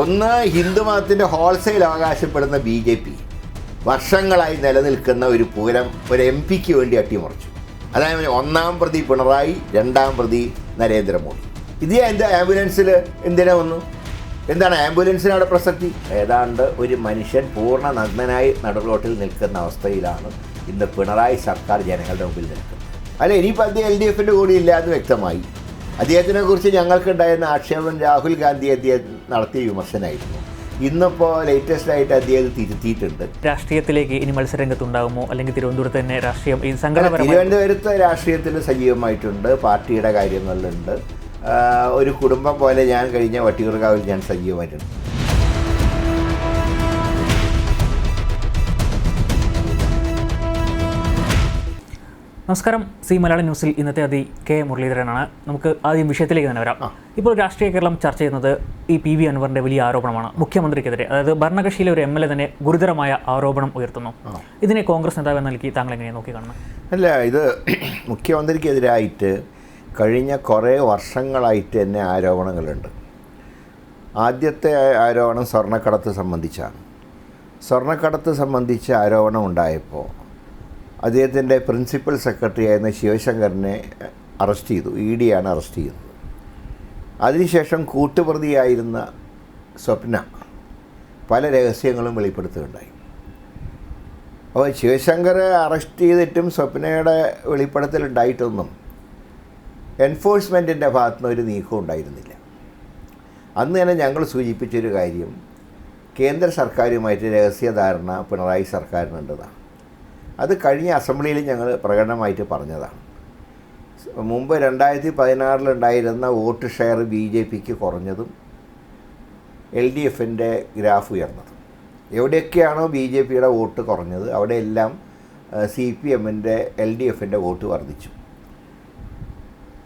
ഒന്ന് ഹിന്ദുമതത്തിന്റെ ഹോൾസെയിൽ അവകാശപ്പെടുന്ന ബി ജെ പി വർഷങ്ങളായി നിലനിൽക്കുന്ന ഒരു പൂരം ഒരു എം പിക്ക് വേണ്ടി അട്ടിമറിച്ചു. അതായത് ഒന്നാം പ്രതി പിണറായി രണ്ടാം പ്രതി നരേന്ദ്രമോദി. ഇത് എന്റെ ആംബുലൻസിൽ എന്തിനാ വന്നു? എന്താണ് ആംബുലൻസിനവിടെ പ്രസക്തി? ഏതാണ്ട് ഒരു മനുഷ്യൻ പൂർണ നഗ്നനായി നടുറോട്ടിൽ നിൽക്കുന്ന അവസ്ഥയിലാണ് ഇന്ന് പിണറായി സർക്കാർ ജനങ്ങളുടെ മുമ്പിൽ നിൽക്കുന്നത്. അല്ല ഇനിയിപ്പോൾ അത് എൽ ഡി എഫിന്റെ കൂടെ ഇല്ല എന്ന് വ്യക്തമായി. അദ്ദേഹത്തിനെ കുറിച്ച് ഞങ്ങൾക്കുണ്ടായിരുന്ന ആക്ഷേപം രാഹുൽ ഗാന്ധി അദ്ദേഹം നടത്തിയ വിമർശനമായിരുന്നു. ഇന്നിപ്പോൾ ലേറ്റസ്റ്റ് ആയിട്ട് അദ്ദേഹം തിരുത്തിയിട്ടുണ്ട്. രാഷ്ട്രീയത്തിലേക്ക് ഇനി മത്സരരംഗത്തുണ്ടാകുമോ അല്ലെങ്കിൽ തിരുവനന്തപുരത്ത് തന്നെ രാഷ്ട്രീയം ഈ സംഘടനപരമായി തിരുവനന്തപുരത്ത് രാഷ്ട്രീയത്തിൽ സജീവമായിട്ടുണ്ട്. പാർട്ടിയുടെ കാര്യങ്ങളിലുണ്ട്. ഒരു കുടുംബം പോലെ ഞാൻ കഴിഞ്ഞ വട്ടിയൂർക്കാവിൽ ഞാൻ സജീവമായിട്ടുണ്ട്. നമസ്കാരം. സി മലയാള ന്യൂസിൽ ഇന്നത്തെ അതി കെ മുരളീധരനാണ്. നമുക്ക് ആദ്യം വിഷയത്തിലേക്ക് തന്നെ വരാം. ഇപ്പോൾ രാഷ്ട്രീയ കേരളം ചർച്ച ചെയ്യുന്നത് ഈ പി വി അൻവറിന്റെ വലിയ ആരോപണമാണ്. മുഖ്യമന്ത്രിക്കെതിരെ അതായത് ഭരണകക്ഷിയിലെ ഒരു എം എൽ എ തന്നെ ഗുരുതരമായ ആരോപണം ഉയർത്തുന്നു. ഇതിനെ കോൺഗ്രസ് നേതാവ് നിലയ്ക്ക് താങ്കൾ നോക്കി കാണുന്നത് അല്ല ഇത് മുഖ്യമന്ത്രിക്കെതിരായിട്ട് കഴിഞ്ഞ കുറേ വർഷങ്ങളായിട്ട് തന്നെ ആരോപണങ്ങളുണ്ട്. ആദ്യത്തെ ആരോപണം സ്വർണക്കടത്ത് സംബന്ധിച്ചാണ്. സ്വർണക്കടത്ത് സംബന്ധിച്ച് ആരോപണം ഉണ്ടായപ്പോൾ അദ്ദേഹത്തിന്റെ പ്രിൻസിപ്പൽ സെക്രട്ടറി ആയിരുന്ന ശിവശങ്കറിനെ അറസ്റ്റ് ചെയ്തു. ഇ ഡിയാണ് അറസ്റ്റ് ചെയ്തത് അതിനുശേഷം കൂട്ടുപ്രതിയായിരുന്ന സ്വപ്ന പല രഹസ്യങ്ങളും വെളിപ്പെടുത്തുകയുണ്ടായി. അപ്പോൾ ശിവശങ്കറെ അറസ്റ്റ് ചെയ്തിട്ടും സ്വപ്നയുടെ വെളിപ്പെടുത്തലുണ്ടായിട്ടൊന്നും എൻഫോഴ്സ്മെന്റിന്റെ ഭാഗത്തുനിന്ന് ഒരു നീക്കം ഉണ്ടായിരുന്നില്ല. അന്ന് തന്നെ ഞങ്ങൾ സൂചിപ്പിച്ചൊരു കാര്യം കേന്ദ്ര സർക്കാരുമായിട്ട് രഹസ്യധാരണ പിണറായി സർക്കാരിനുണ്ടതാണ് അത് കഴിഞ്ഞ അസംബ്ലിയിൽ ഞങ്ങൾ പ്രകടനമായിട്ട് പറഞ്ഞതാണ്. മുമ്പ് രണ്ടായിരത്തി പതിനാറിലുണ്ടായിരുന്ന വോട്ട് ഷെയർ ബി ജെ പിക്ക് കുറഞ്ഞതും എൽ ഡി എഫിന്റെ ഗ്രാഫ് ഉയർന്നതും. എവിടെയൊക്കെയാണോ ബി ജെ പിയുടെ വോട്ട് കുറഞ്ഞത് അവിടെയെല്ലാം സി പി എമ്മിന്റെ എൽ ഡി എഫിന്റെ വോട്ട് വർദ്ധിച്ചു.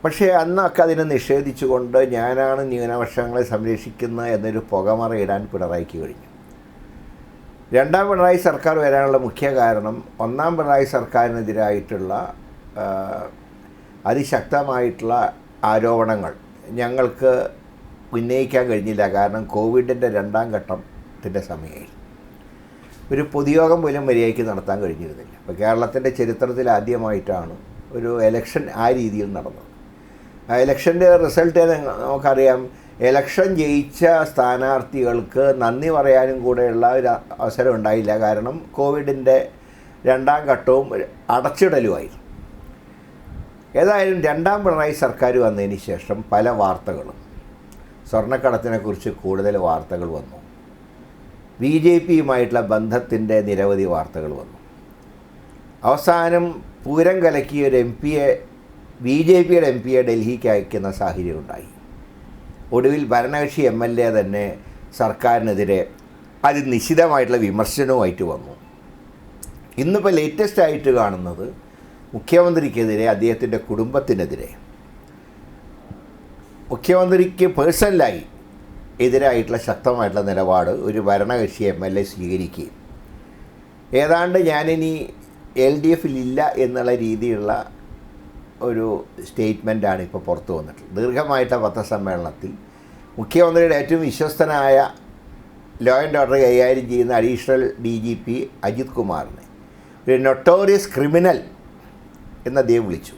പക്ഷേ അന്നൊക്കെ അതിനെ നിഷേധിച്ചുകൊണ്ട് ഞാനാണ് ന്യൂനപക്ഷങ്ങളെ സംരക്ഷിക്കുന്നത് എന്നൊരു പുകമറ ഇടാൻ പിണറായിക്ക് കഴിഞ്ഞു. രണ്ടാം പിണറായി സർക്കാർ വരാനുള്ള മുഖ്യ കാരണം ഒന്നാം പിണറായി സർക്കാരിനെതിരായിട്ടുള്ള അതിശക്തമായിട്ടുള്ള ആരോപണങ്ങൾ ഞങ്ങൾക്ക് ഉന്നയിക്കാൻ കഴിഞ്ഞില്ല. കാരണം കോവിഡിന്റെ രണ്ടാം ഘട്ടത്തിന്റെ സമയമായി ഒരു പൊതുയോഗം പോലും മര്യാദയ്ക്ക് നടത്താൻ കഴിഞ്ഞിരുന്നില്ല. അപ്പോൾ കേരളത്തിന്റെ ചരിത്രത്തിൽ ആദ്യമായിട്ടാണ് ഒരു എലക്ഷൻ ആ രീതിയിൽ നടന്നത്. ആ എലക്ഷന്റെ റിസൾട്ട് നമുക്കറിയാം. ഇലക്ഷൻ ജയിച്ച സ്ഥാനാർത്ഥികൾക്ക് നന്ദി പറയാനും കൂടെയുള്ള ഒരു അവസരം ഉണ്ടായില്ല. കാരണം കോവിഡിന്റെ രണ്ടാം ഘട്ടവും അടച്ചിടലുമായിരുന്നു. ഏതായാലും രണ്ടാം പിണറായി സർക്കാർ വന്നതിന് ശേഷം പല വാർത്തകളും. സ്വർണക്കടത്തിനെക്കുറിച്ച് കൂടുതൽ വാർത്തകൾ വന്നു. ബി ജെ പിയുമായിട്ടുള്ള ബന്ധത്തിന്റെ നിരവധി വാർത്തകൾ വന്നു. അവസാനം പൂരം കലക്കിയ ഒരു എം പിയെ ബി ജെ പിയുടെ എം പിയെ ഡൽഹിക്ക് അയക്കുന്ന സാഹചര്യം ഉണ്ടായി. ഒടുവിൽ ഭരണകക്ഷി എം എൽ എ തന്നെ സർക്കാരിനെതിരെ അതിനിശിതമായിട്ടുള്ള വിമർശനവുമായിട്ട് വന്നു. ഇന്നിപ്പോൾ ലേറ്റസ്റ്റ് ആയിട്ട് കാണുന്നത് മുഖ്യമന്ത്രിക്കെതിരെ അദ്ദേഹത്തിന്റെ കുടുംബത്തിനെതിരെ. മുഖ്യമന്ത്രിക്ക് പേഴ്സണലായി എതിരായിട്ടുള്ള ശക്തമായിട്ടുള്ള നിലപാട് ഒരു ഭരണകക്ഷി എം എൽ എ സ്വീകരിക്കുകയും. ഏതാണ്ട് ഞാനിനി എൽ ഡി എഫിലില്ല എന്നുള്ള രീതിയിലുള്ള ഒരു സ്റ്റേറ്റ്മെന്റാണ് ഇപ്പോൾ പുറത്തു വന്നിട്ടുള്ളത്. ദീർഘമായിട്ട് പത്രസമ്മേളനത്തിൽ മുഖ്യമന്ത്രിയുടെ ഏറ്റവും വിശ്വസ്തനായ ലോ ആൻഡ് ഓർഡർ കൈകാര്യം ചെയ്യുന്ന additional D G P Ajith കുമാറിനെ ഒരു നൊട്ടോറിയസ് ക്രിമിനൽ എന്ന അദ്ദേഹം വിളിച്ചു.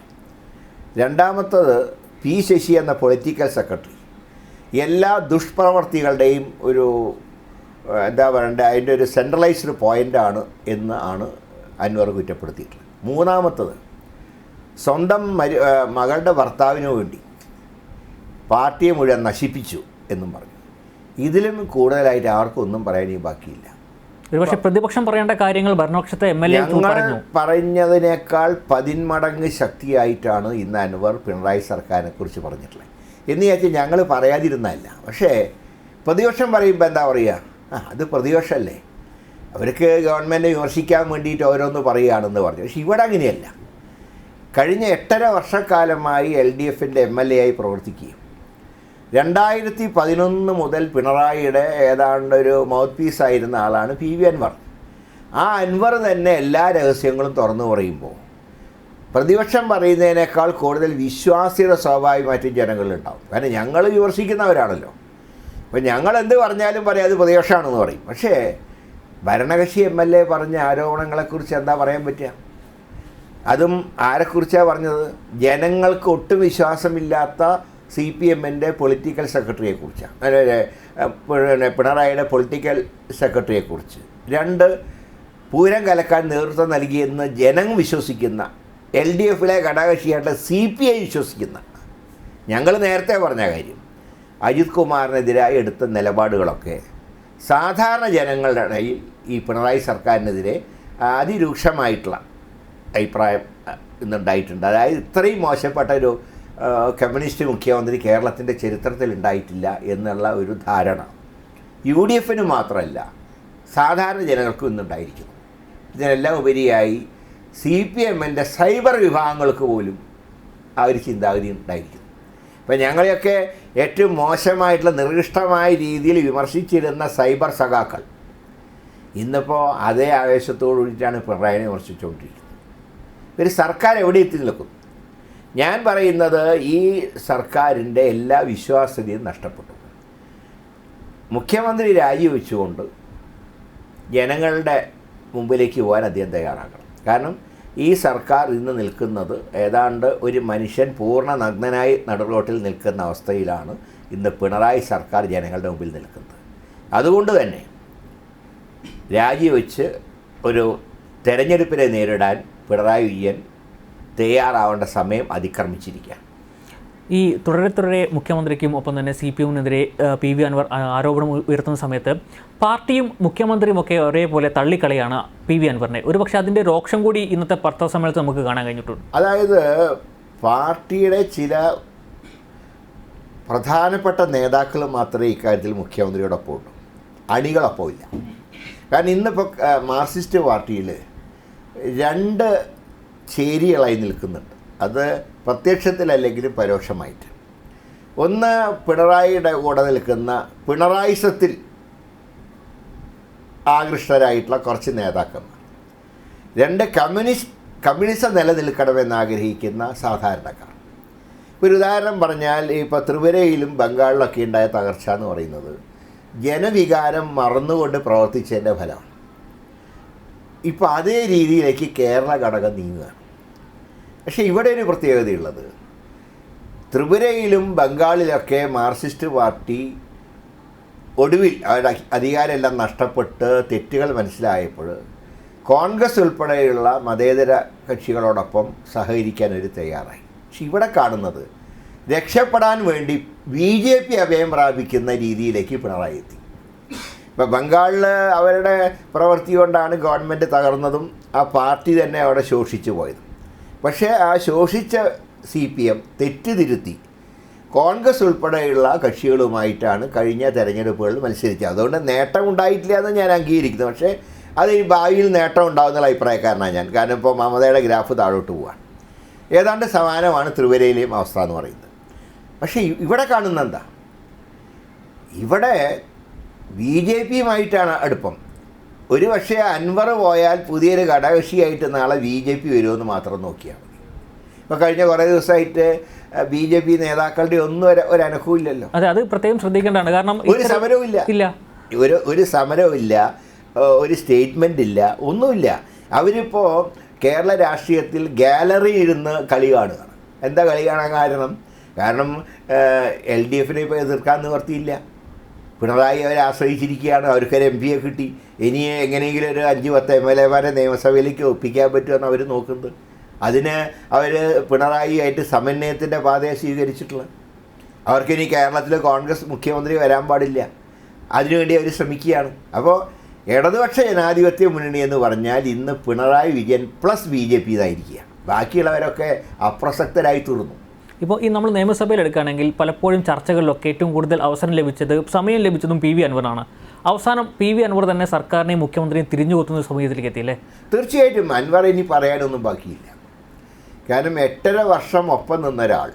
രണ്ടാമത്തത് പി ശശി എന്ന പൊളിറ്റിക്കൽ സെക്രട്ടറി എല്ലാ ദുഷ്പ്രവർത്തികളുടെയും ഒരു എന്താ പറയണ്ടേ അതിന്റെ ഒരു സെൻട്രലൈസ്ഡ് പോയിന്റാണ് എന്ന് ആണ് അൻവർ കുറ്റപ്പെടുത്തിയിട്ടുള്ളത്. മൂന്നാമത്തത് സ്വന്തം മരു മകളുടെ ഭർത്താവിന് വേണ്ടി പാർട്ടിയെ മുഴുവൻ നശിപ്പിച്ചു എന്നും പറഞ്ഞു. ഇതിലും കൂടുതലായിട്ട് ആർക്കും ഒന്നും പറയാനും ബാക്കിയില്ല. ഒരുപക്ഷെ പ്രതിപക്ഷം പറയേണ്ട കാര്യങ്ങൾ ഭരണപക്ഷത്തെ എം എൽ എ പറഞ്ഞതിനേക്കാൾ പതിന്മടങ്ങ് ശക്തിയായിട്ടാണ് ഇന്ന് അൻവർ പിണറായി സർക്കാരിനെ കുറിച്ച് പറഞ്ഞിട്ടുള്ളത്. എന്ന് ചോദിച്ചാൽ ഞങ്ങൾ പറയാതിരുന്നതല്ല. പക്ഷേ പ്രതിപക്ഷം പറയുമ്പോൾ എന്താ പറയുക ആ അത് പ്രതിപക്ഷമല്ലേ അവർക്ക് ഗവൺമെന്റ് വിമർശിക്കാൻ വേണ്ടിയിട്ട് ഓരോന്ന് പറയുകയാണെന്ന് പറഞ്ഞു. പക്ഷേ ഇവിടെ അങ്ങനെയല്ല. കഴിഞ്ഞ എട്ടര വർഷക്കാലമായി എൽ ഡി എഫിന്റെ എം എൽ എ ആയി പ്രവർത്തിക്കുകയും. രണ്ടായിരത്തി പതിനൊന്ന് മുതൽ പിണറായിയുടെ ഏതാണ്ട് ഒരു മൗത്ത് പീസ് ആയിരുന്ന ആളാണ് പി വി അൻവർ. ആ അൻവർ തന്നെ എല്ലാ രഹസ്യങ്ങളും തുറന്നു പറയുമ്പോൾ പ്രതിപക്ഷം പറയുന്നതിനേക്കാൾ കൂടുതൽ വിശ്വാസ്യത സ്വാഭാവികമായിട്ടും ജനങ്ങളിലുണ്ടാവും. കാരണം ഞങ്ങൾ വിമർശിക്കുന്നവരാണല്ലോ. അപ്പോൾ ഞങ്ങൾ എന്ത് പറഞ്ഞാലും പറയാം അത് പ്രതിപക്ഷമാണെന്ന് പറയും. പക്ഷേ ഭരണകക്ഷി എം എൽ എ പറഞ്ഞ ആരോപണങ്ങളെക്കുറിച്ച് എന്താ പറയാൻ പറ്റുക? അതും ആരെക്കുറിച്ചാണ് പറഞ്ഞത്? ജനങ്ങൾക്ക് ഒട്ടും വിശ്വാസമില്ലാത്ത സി പി എമ്മിന്റെ പൊളിറ്റിക്കൽ സെക്രട്ടറിയെക്കുറിച്ചാണ് പിന്നെ പിണറായിയുടെ പൊളിറ്റിക്കൽ സെക്രട്ടറിയെക്കുറിച്ച്. രണ്ട് പൂരം കലക്കാൻ നേതൃത്വം നൽകിയെന്ന് ജനങ്ങൾ വിശ്വസിക്കുന്ന എൽ ഡി എഫിലെ ഘടകകക്ഷിയായിട്ട് സി പി ഐ വിശ്വസിക്കുന്ന. ഞങ്ങൾ നേരത്തെ പറഞ്ഞ കാര്യം അജിത് കുമാറിനെതിരായി എടുത്ത നിലപാടുകളൊക്കെ സാധാരണ ജനങ്ങളുടെ ഇടയിൽ ഈ പിണറായി സർക്കാരിനെതിരെ അതിരൂക്ഷമായിട്ടുള്ള അഭിപ്രായം ഇന്നുണ്ടായിട്ടുണ്ട് അതായത് ഇത്രയും മോശപ്പെട്ട ഒരു കമ്മ്യൂണിസ്റ്റ് മുഖ്യമന്ത്രി കേരളത്തിന്റെ ചരിത്രത്തിൽ ഉണ്ടായിട്ടില്ല എന്നുള്ള ഒരു ധാരണ. യു ഡി എഫിന് മാത്രമല്ല സാധാരണ ജനങ്ങൾക്കും ഇന്നുണ്ടായിരിക്കും ഇതിനെല്ലാം ഉപരിയായി സി പി എമ്മിന്റെ സൈബർ വിഭാഗങ്ങൾക്ക് പോലും ആ ഒരു ചിന്താഗതി ഉണ്ടായിരിക്കും ഇപ്പം ഞങ്ങളെയൊക്കെ ഏറ്റവും മോശമായിട്ടുള്ള നിർദിഷ്ടമായ രീതിയിൽ വിമർശിച്ചിരുന്ന സൈബർ സഖാക്കൾ ഇന്നിപ്പോൾ അതേ ആവേശത്തോടു കൂടിയിട്ടാണ് പിണറായിനെ വിമർശിച്ചുകൊണ്ടിരിക്കുന്നത്. ഒരു സർക്കാർ എവിടെ എത്തി നിൽക്കും ഞാൻ പറയുന്നത് ഈ സർക്കാരിന്റെ എല്ലാ വിശ്വാസ്യതയും നഷ്ടപ്പെട്ടു. മുഖ്യമന്ത്രി രാജിവെച്ചുകൊണ്ട് ജനങ്ങളുടെ മുമ്പിലേക്ക് പോകാൻ അദ്ദേഹം തയ്യാറാക്കണം കാരണം ഈ സർക്കാർ ഇന്ന് നിൽക്കുന്നത് ഏതാണ്ട് ഒരു മനുഷ്യൻ പൂർണ നഗ്നനായി നടുറോട്ടിൽ നിൽക്കുന്ന അവസ്ഥയിലാണ് ഇന്ന് പിണറായി സർക്കാർ ജനങ്ങളുടെ മുമ്പിൽ നിൽക്കുന്നത്. അതുകൊണ്ട് തന്നെ രാജിവെച്ച് ഒരു തെരഞ്ഞെടുപ്പിനെ നേരിടാൻ പിണറായി വിജയൻ തയ്യാറാവേണ്ട സമയം അതിക്രമിച്ചിരിക്കുകയാണ്. ഈ തുടരെ തുടരെ മുഖ്യമന്ത്രിക്കും ഒപ്പം തന്നെ സി പി എമ്മിനെതിരെ പി വി അൻവർ ആരോപണം ഉയർത്തുന്ന സമയത്ത് പാർട്ടിയും മുഖ്യമന്ത്രിയും ഒക്കെ ഒരേപോലെ തള്ളിക്കളയാണ് പി വി അൻവറിനെ. ഒരുപക്ഷെ അതിന്റെ രോക്ഷം കൂടി ഇന്നത്തെ വാർത്താ സമ്മേളനത്തിൽ നമുക്ക് കാണാൻ കഴിഞ്ഞിട്ടുണ്ട്. അതായത് പാർട്ടിയുടെ ചില പ്രധാനപ്പെട്ട നേതാക്കൾ മാത്രമേ ഇക്കാര്യത്തിൽ മുഖ്യമന്ത്രിയോടൊപ്പം ഉള്ളൂ. അണികളൊപ്പം ഇല്ല. കാരണം ഇന്നിപ്പോൾ മാർക്സിസ്റ്റ് പാർട്ടിയിൽ രണ്ട് ചേരികളായി നിൽക്കുന്നുണ്ട്. അത് പ്രത്യക്ഷത്തിലല്ലെങ്കിലും പരോക്ഷമായിട്ട്. ഒന്ന് പിണറായിയുടെ കൂടെ നിൽക്കുന്ന പിണറായിസത്തിൽ ആകൃഷ്ടരായിട്ടുള്ള കുറച്ച് നേതാക്കന്മാർ. രണ്ട് കമ്മ്യൂണിസ്റ്റ് കമ്മ്യൂണിസം നിലനിൽക്കണമെന്ന് ആഗ്രഹിക്കുന്ന സാധാരണക്കാർ. ഒരു ഉദാഹരണം പറഞ്ഞാൽ ഇപ്പോൾ ത്രിപുരയിലും ബംഗാളിലൊക്കെ ഉണ്ടായ തകർച്ച എന്ന് പറയുന്നത് ജനവികാരം മറന്നുകൊണ്ട് പ്രവർത്തിച്ചതിന്റെ ഫലമാണ്. ഇപ്പോൾ അതേ രീതിയിലേക്ക് കേരള ഘടകം നീങ്ങുകയാണ്. പക്ഷേ ഇവിടെ ഒരു പ്രത്യേകതയുള്ളത്. ത്രിപുരയിലും ബംഗാളിലൊക്കെ മാർക്സിസ്റ്റ് പാർട്ടി ഒടുവിൽ അവരുടെ അധികാരമെല്ലാം നഷ്ടപ്പെട്ട് തെറ്റുകൾ മനസ്സിലായപ്പോൾ കോൺഗ്രസ് ഉൾപ്പെടെയുള്ള മതേതര കക്ഷികളോടൊപ്പം സഹകരിക്കാൻ ഒരു തയ്യാറായി. പക്ഷെ ഇവിടെ കാണുന്നത് രക്ഷപ്പെടാൻ വേണ്ടി ബി ജെ പി അഭയം പ്രാപിക്കുന്ന രീതിയിലേക്ക് പിണറായി എത്തി. ഇപ്പം ബംഗാളിൽ അവരുടെ പ്രവൃത്തി കൊണ്ടാണ് ഗവൺമെന്റ് തകർന്നതും ആ പാർട്ടി തന്നെ അവിടെ ശോഷിച്ചു പോയതും. പക്ഷേ ആ ശോഷിച്ച സി പി എം തെറ്റിതിരുത്തി കോൺഗ്രസ് ഉൾപ്പെടെയുള്ള കക്ഷികളുമായിട്ടാണ് കഴിഞ്ഞ തെരഞ്ഞെടുപ്പുകളിൽ മത്സരിച്ചത്. അതുകൊണ്ട് നേട്ടം ഉണ്ടായിട്ടില്ല എന്ന് ഞാൻ അംഗീകരിക്കുന്നു. പക്ഷേ അത് ഈ ഭാവിയിൽ നേട്ടം ഉണ്ടാകുന്നുള്ള അഭിപ്രായക്കാരനാണ് ഞാൻ. കാരണം ഇപ്പോൾ മമതയുടെ ഗ്രാഫ് താഴോട്ട് പോവാണ്. ഏതാണ്ട് സമാനമാണ് ത്രിപുരയിലെയും അവസ്ഥ എന്ന് പറയുന്നത്. പക്ഷേ ഇവിടെ കാണുന്ന എന്താ? ഇവിടെ ബി ജെ പിയുമായിട്ടാണ് അടുപ്പം. ഒരു പക്ഷേ അൻവർ പോയാൽ പുതിയൊരു ഘടകകക്ഷിയായിട്ട് നാളെ ബി ജെ പി വരുമെന്ന് മാത്രം നോക്കിയാൽ മതി. ഇപ്പോൾ കഴിഞ്ഞ കുറേ ദിവസമായിട്ട് ബി ജെ പി നേതാക്കളുടെ ഒന്നും ഒരു ഒരു അനക്കവും ഇല്ലല്ലോ. അതെ അത് പ്രത്യേകം ശ്രദ്ധിക്കേണ്ടതാണ്. കാരണം ഒരു സമരവും ഇല്ല. ഇല്ല. ഒരു ഒരു സമരവും ഇല്ല. ഒരു സ്റ്റേറ്റ്മെന്റ് ഇല്ല. ഒന്നുമില്ല. അവരിപ്പോൾ കേരള രാഷ്ട്രീയത്തിൽ ഗാലറി ഇരുന്ന് കളി കാണുകയാണ്. എന്താ കളി കാണാൻ കാരണം? കാരണം എൽ ഡി എഫിനെ ഇപ്പോൾ എതിർക്കാൻ നിവർത്തിയില്ല. പിണറായി അവരെ ആശ്രയിച്ചിരിക്കുകയാണ്. അവർക്കൊരു എം പിയെ കിട്ടി. ഇനി എങ്ങനെയെങ്കിലും ഒരു അഞ്ച് പത്ത് എം എൽ എമാരെ നിയമസഭയിലേക്ക് ഒപ്പിക്കാൻ പറ്റുമെന്ന് അവർ നോക്കുന്നത്. അതിന് അവർ പിണറായി ആയിട്ട് സമന്വയത്തിന്റെ പാതയെ സ്വീകരിച്ചിട്ടുള്ളത്. അവർക്കിനി കേരളത്തിൽ കോൺഗ്രസ് മുഖ്യമന്ത്രി വരാൻ പാടില്ല. അതിനുവേണ്ടി അവർ ശ്രമിക്കുകയാണ്. അപ്പോൾ ഇടതുപക്ഷ ജനാധിപത്യ മുന്നണി എന്ന് പറഞ്ഞാൽ ഇന്ന് Pinarayi Vijayan plus B J P ഇതായിരിക്കുക ബാക്കിയുള്ളവരൊക്കെ അപ്രസക്തരായി തീർന്നു. ഇപ്പോൾ ഈ നമ്മൾ നിയമസഭയിൽ എടുക്കുകയാണെങ്കിൽ പലപ്പോഴും ചർച്ചകളിലൊക്കെ ഏറ്റവും കൂടുതൽ അവസരം ലഭിച്ചത് സമയം ലഭിച്ചതും പി വി അൻവറാണ്. അവസാനം പി വി അൻവർ തന്നെ സർക്കാരിനെയും മുഖ്യമന്ത്രിയും തിരിഞ്ഞു കൊത്തുന്ന സമയത്തിലേക്ക് എത്തിയില്ലേ തീർച്ചയായിട്ടും അൻവർ ഇനി പറയാനൊന്നും ബാക്കിയില്ല. കാരണം എട്ടര വർഷം ഒപ്പം നിന്ന ഒരാൾ